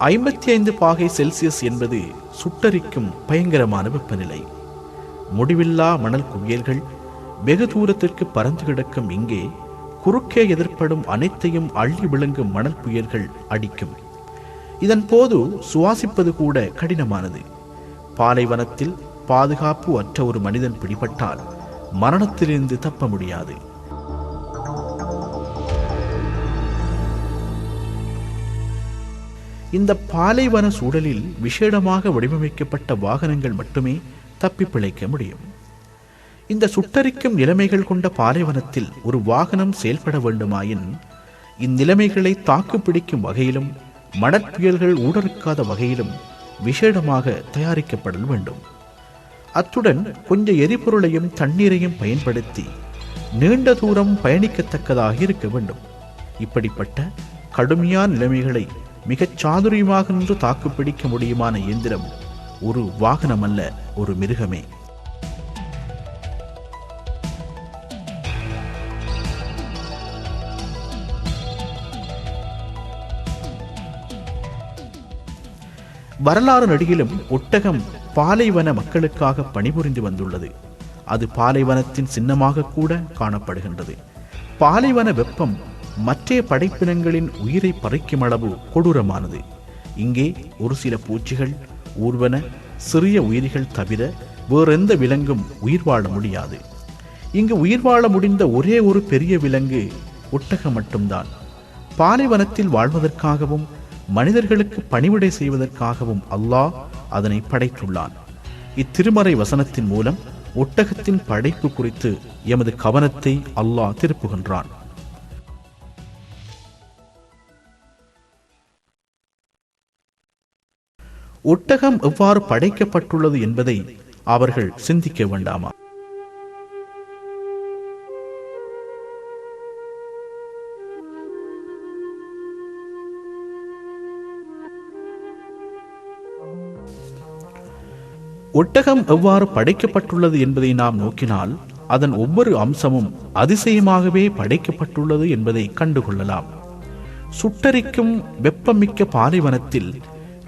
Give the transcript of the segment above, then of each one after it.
ஐம்பத்தி ஐந்து பாகை செல்சியஸ் என்பது சுட்டரிக்கும் பயங்கரமான வெப்பநிலை. முடிவில்லா மணல் குவியல்கள் வெகு தூரத்திற்கு பறந்து கிடக்கும் இங்கே குறுக்கே எதிர்ப்படும் அனைத்தையும் அள்ளி விழுங்கும் மணல் புயல்கள் அடிக்கும். இதன் போது சுவாசிப்பது கூட கடினமானது. பாலைவனத்தில் பாதுகாப்பு அற்ற ஒரு மனிதன் பிடிபட்டால் மரணத்திலிருந்து தப்ப முடியாது. இந்த பாலைவன சூழலில் விசேடமாக வடிவமைக்கப்பட்ட வாகனங்கள் மட்டுமே தப்பி பிழைக்க முடியும். இந்த சுட்டரிக்கும் நிலைமைகள் கொண்ட பாலைவனத்தில் ஒரு வாகனம் செயல்பட வேண்டுமாயின் இந்நிலைமைகளை தாக்குப்பிடிக்கும் வகையிலும் மணற்புயல்கள் ஊடறுக்காத வகையிலும் விசேடமாக தயாரிக்கப்படல் வேண்டும். அத்துடன் கொஞ்ச எரிபொருளையும் தண்ணீரையும் பயன்படுத்தி நீண்ட தூரம் பயணிக்கத்தக்கதாக இருக்க வேண்டும். இப்படிப்பட்ட கடுமையான நிலைமைகளை மிகச் சாதுரியமாக நின்று தாக்குப்பிடிக்க முடியுமான இயந்திரம் ஒரு வாகனம் அல்ல ஒரு மிருகமே. வரலாறு நடிகிலும் ஒட்டகம் பாலைவன மக்களுக்காக பணிபுரிந்து வந்துள்ளது. அது பாலைவனத்தின் சின்னமாக கூட காணப்படுகின்றது. பாலைவன வெப்பம் மற்ற படைப்பினங்களின் உயிரை பறிக்கும் அளவு கொடூரமானது. இங்கே ஒரு சில பூச்சிகள் ஊர்வன சிறிய உயிரிகள் தவிர வேறெந்த விலங்கும் உயிர் வாழ முடியாது. இங்கு உயிர் வாழ முடிந்த ஒரே ஒரு பெரிய விலங்கு ஒட்டகம் மட்டும்தான். பாலைவனத்தில் வாழ்வதற்காகவும் மனிதர்களுக்கு பணிவிடை செய்வதற்காகவும் அல்லாஹ் அதனை படைத்துள்ளான். இத்திருமறை வசனத்தின் மூலம் ஒட்டகத்தின் படைப்பு குறித்து எமது கவனத்தை அல்லாஹ் திருப்புகின்றான். ஒட்டகம் எவ்வாறு படைக்கப்பட்டுள்ளது என்பதை அவர்கள் சிந்திக்க வேண்டாமா? ஒட்டகம் எவ்வாறு படைக்கப்பட்டுள்ளது என்பதை நாம் நோக்கினால் அதன் ஒவ்வொரு அம்சமும் அதிசயமாகவே படைக்கப்பட்டுள்ளது என்பதை கண்டுகொள்ளலாம். சுட்டரிக்கும் வெப்பமிக்க பாலைவனத்தில்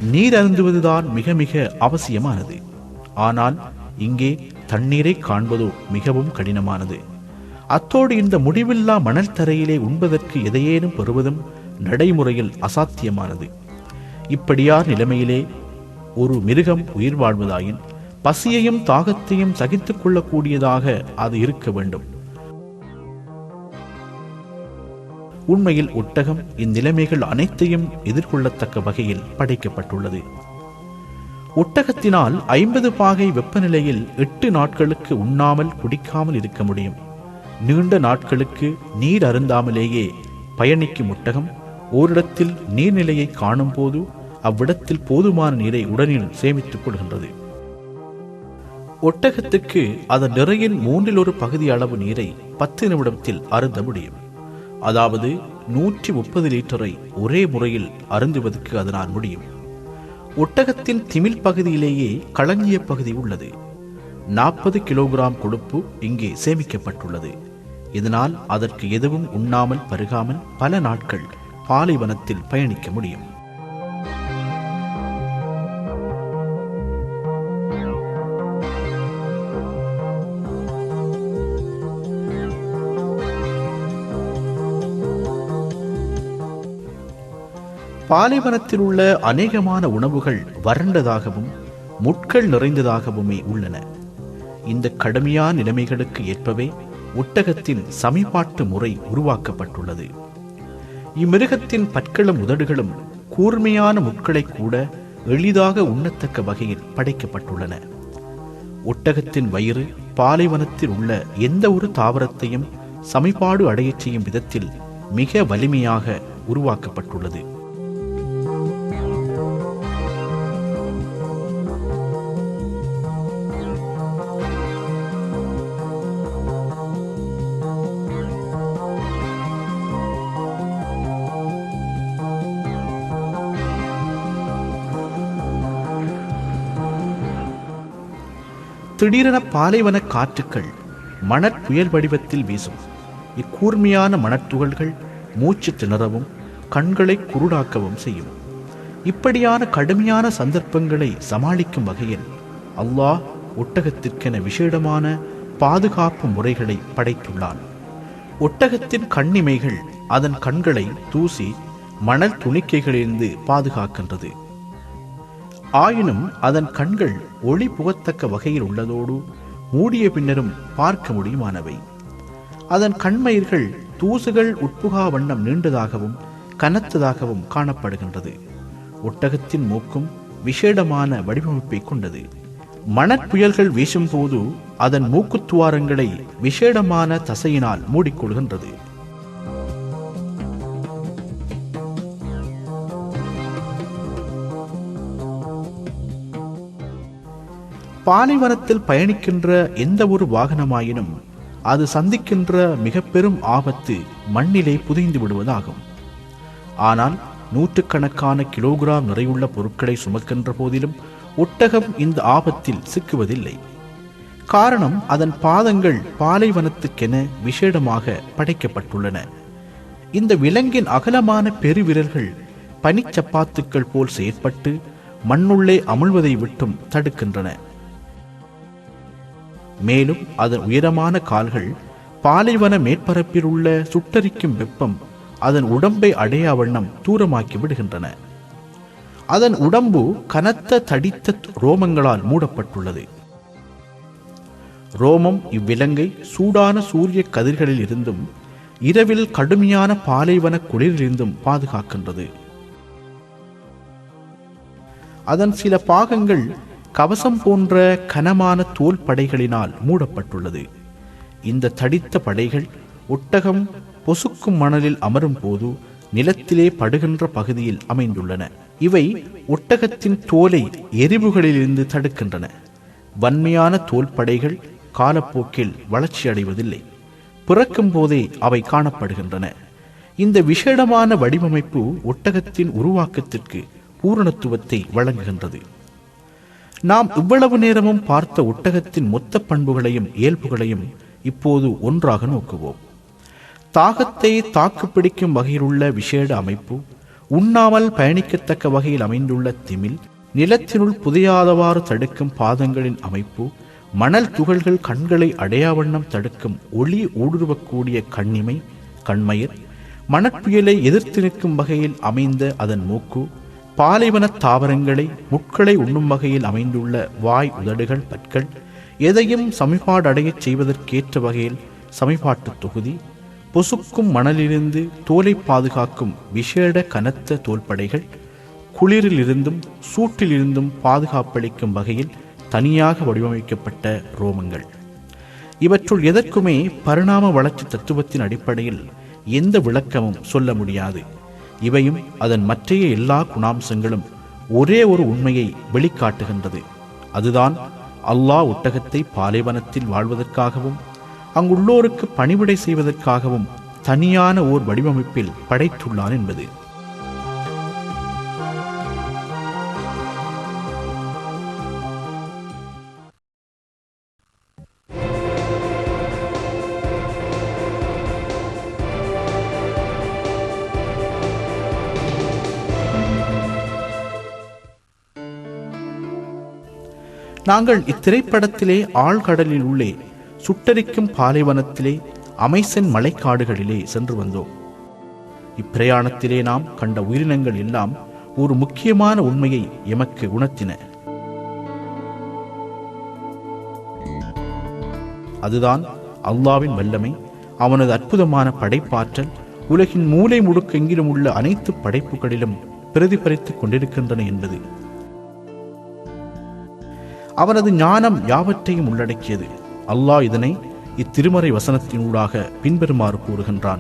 நீர் அருந்துவதுதான் மிக மிக அவசியமானது. ஆனால் இங்கே தண்ணீரை காண்பதோ மிகவும் கடினமானது. அத்தோடு இந்த முடிவில்லா மணல் தரையிலே உண்பதற்கு எதையேனும் பெறுவதும் நடைமுறையில் அசாத்தியமானது. இப்படியார் நிலைமையிலே ஒரு மிருகம் உயிர் வாழ்வதாயின் பசியையும் தாகத்தையும் சகித்துக் கொள்ளக்கூடியதாக அது இருக்க வேண்டும். உண்மையில் ஒட்டகம் இந்நிலைமைகள் அனைத்தையும் எதிர்கொள்ளத்தக்க வகையில் படைக்கப்பட்டுள்ளது. ஒட்டகத்தினால் ஐம்பது பாகை வெப்பநிலையில் எட்டு நாட்களுக்கு உண்ணாமல் குடிக்காமல் இருக்க முடியும். நீண்ட நாட்களுக்கு நீர் அருந்தாமலேயே பயணிக்கும் ஒட்டகம் ஓரிடத்தில் நீர்நிலையை காணும் போது அவ்விடத்தில் போதுமான நீரை உடனில் சேமித்துக் கொள்கின்றது. ஒட்டகத்துக்கு அதன் நிறையின் மூன்றில் ஒரு பகுதி அளவு நீரை பத்து நிமிடத்தில் அருந்த முடியும். அதாவது நூற்றி முப்பது லிட்டரை ஒரே முறையில் அருந்துவதற்கு அதனால் முடியும். ஒட்டகத்தின் திமில் பகுதியிலேயே களஞ்சிய பகுதி உள்ளது. நாற்பது கிலோகிராம் கொழுப்பு இங்கே சேமிக்கப்பட்டுள்ளது. இதனால் அதற்கு எதுவும் உண்ணாமல் பருகாமல் பல நாட்கள் பாலைவனத்தில் பயணிக்க முடியும். பாலைவனத்தில் உள்ள அநேகமான உணவுகள் வறண்டதாகவும் முட்கள் நிறைந்ததாகவுமே உள்ளன. இந்த கடுமையான நிலைமைகளுக்கு ஏற்பவே ஒட்டகத்தின் சமிபாட்டு முறை உருவாக்கப்பட்டுள்ளது. இம்மிருகத்தின் பற்களும் உதடுகளும் கூர்மையான முட்களை கூட எளிதாக உண்ணத்தக்க வகையில் படைக்கப்பட்டுள்ளன. ஒட்டகத்தின் வயிறு பாலைவனத்தில் உள்ள எந்த ஒரு தாவரத்தையும் சமிபாடு அடையச் செய்யும் விதத்தில் மிக வலிமையாக உருவாக்கப்பட்டுள்ளது. திடீரென பாலைவன காற்றுக்கள் மணற்புயல் வடிவத்தில் வீசும். இக்கூர்மையான மணத்துகள்கள் மூச்சு திணறவும் கண்களை குருடாக்கவும் செய்யும். இப்படியான கடுமையான சந்தர்ப்பங்களை சமாளிக்கும் வகையில் அல்லாஹ் ஒட்டகத்திற்கென விசேடமான பாதுகாப்பு முறைகளை படைத்துள்ளான். ஒட்டகத்தின் கண்ணிமைகள் அதன் கண்களை தூசி மணல் துணிக்கைகளிலிருந்து பாதுகாக்கின்றது. ஆயினும் அதன் கண்கள் ஒளி புகத்தக்க வகையில் உள்ளதோடு மூடிய பின்னரும் பார்க்க முடியுமானவை. அதன் கண்மயிர்கள் தூசுகள் உட்புகா வண்ணம் நீண்டதாகவும் கனத்ததாகவும் காணப்படுகின்றது. ஒட்டகத்தின் மூக்கும் விசேடமான வடிவமைப்பை கொண்டது. மணற்புயல்கள் வீசும்போது அதன் மூக்குத்துவாரங்களை விசேடமான தசையினால் மூடிக்கொள்கின்றது. பாலைவனத்தில் பயணிக்கின்ற எந்த ஒரு வாகனமாயினும் அது சந்திக்கின்ற மிக பெரும் ஆபத்து மண்ணிலே புதைந்து விடுவதாகும். ஆனால் நூற்றுக்கணக்கான கிலோகிராம் நிறையுள்ள பொருட்களை சுமக்கின்ற போதிலும் ஒட்டகம் இந்த ஆபத்தில் சிக்குவதில்லை. காரணம் அதன் பாதங்கள் பாலைவனத்துக்கென விசேடமாக படைக்கப்பட்டுள்ளன. இந்த விலங்கின் அகலமான பெருவிரல்கள் பனிச்சப்பாத்துக்கள் போல் செயற்பட்டு மண்ணுள்ளே அமுழ்வதை விட்டும் தடுக்கின்றன. மேலும் அதன் உயரமான கால்கள் பாலைவன மேற்பரப்பில் உள்ள சுட்டரிக்கும் வெப்பம் அதன் உடம்பை அடையா வண்ணம் தூரமாக்கி விடுகின்றன. அதன் உடம்பு கனத்த தடித்த ரோமங்களால் மூடப்பட்டுள்ளது. ரோமம் இவ்விலங்கை சூடான சூரிய கதிர்களில் இருந்தும் இரவில் கடுமையான பாலைவன குளிரிலிருந்தும் பாதுகாக்கின்றது. அதன் சில பாகங்கள் கவசம் போன்ற கனமான தோல் படைகளினால் மூடப்பட்டுள்ளது. இந்த தடித்த படைகள் ஒட்டகம் பொசுக்கும் மணலில் அமரும் போது நிலத்திலே படுகின்ற பகுதியில் அமைந்துள்ளன. இவை ஒட்டகத்தின் தோலை எரிவுகளிலிருந்து தடுக்கின்றன. வன்மையான தோல் படைகள் காலப்போக்கில் வளர்ச்சி அடைவதில்லை. பிறக்கும் போதே அவை காணப்படுகின்றன. இந்த விஷேடமான வடிவமைப்பு ஒட்டகத்தின் உருவாக்கத்திற்கு பூரணத்துவத்தை வழங்குகின்றது. நாம் இவ்வளவு நேரமும் பார்த்த ஒட்டகத்தின் மொத்த பண்புகளையும் இயல்புகளையும் இப்போது ஒன்றாக நோக்குவோம். தாகத்தை தாக்கு பிடிக்கும் வகையிலுள்ள விசேட அமைப்பு உண்ணாமல் பயணிக்கத்தக்க வகையில் அமைந்துள்ள திமில் நிலத்தினுள் புதையாதவாறு தடுக்கும் பாதங்களின் அமைப்பு மணல் துகள்கள் கண்களை அடையாவண்ணம் தடுக்கும் ஒளி ஊடுருவக்கூடிய கண்ணிமை கண்மயிர் மணற்புயலை எதிர்த்து நிற்கும் வகையில் அமைந்த அதன் மூக்கு பாலைவன தாவரங்களை முட்களை உண்ணும் வகையில் அமைந்துள்ள வாய் உதடுகள் பற்கள் எதையும் சமிபாடடையச் செய்வதற்கேற்ற வகையில் சமிபாட்டு தொகுதி பொசுக்கும் மணலிலிருந்து தோலை பாதுகாக்கும் விசேட கனத்த தோல்படைகள் குளிரிலிருந்தும் சூட்டிலிருந்தும் பாதுகாப்பளிக்கும் வகையில் தனியாக வடிவமைக்கப்பட்ட ரோமங்கள். இவற்றுள் எதற்குமே பரிணாம வளர்ச்சி தத்துவத்தின் அடிப்படையில் எந்த விளக்கமும் சொல்ல முடியாது. இவையும் அதன் மற்றைய எல்லா குணாம்சங்களும் ஒரே ஒரு உண்மையை வெளிக்காட்டுகின்றது. அதுதான் அல்லாஹ் ஒட்டகத்தை பாலைவனத்தில் வாழ்வதற்காகவும் அங்குள்ளோருக்கு பணிவிடை செய்வதற்காகவும் தனியான ஓர் வடிவமைப்பில் படைத்துள்ளான் என்பது. நாங்கள் இத்திரைப்படத்திலே ஆழ்கடலில் உள்ளே சுட்டரிக்கும் பாலைவனத்திலே அமைசன் மலைக்காடுகளிலே சென்று வந்தோம். இப்பிரயாணத்திலே நாம் கண்ட உயிரினங்கள் எல்லாம் ஒரு முக்கியமான உண்மையை எமக்கு உணர்த்தின. அதுதான் அல்லாவின் வல்லமை அவனது அற்புதமான படைப்பாற்றல் உலகின் மூலை முடுக்கெங்கிலும் உள்ள அனைத்து படைப்புகளிலும் பிரதிபலித்துக் கொண்டிருக்கின்றன என்பது. அவனது ஞானம் யாவற்றையும் உள்ளடக்கியது. அல்லாஹ் இதனை இத்திருமறை வசனத்தினூடாக பின்பெறுமாறு கூறுகின்றான்.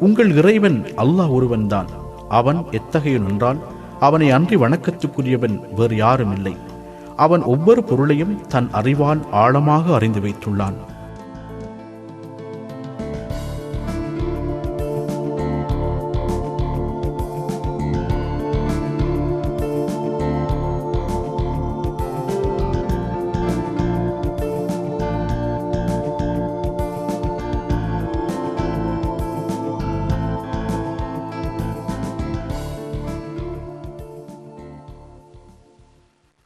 உங்கள் இறைவன் அல்லாஹ் ஒருவன்தான். அவன் எத்தகையன் என்றால் அவனை அன்றி வணக்கத்துக்குரியவன் வேறு யாரும் இல்லை அவன் ஒவ்வொரு பொருளையும் தன் அறிவால் ஆழமாக அறிந்து வைத்துள்ளான்.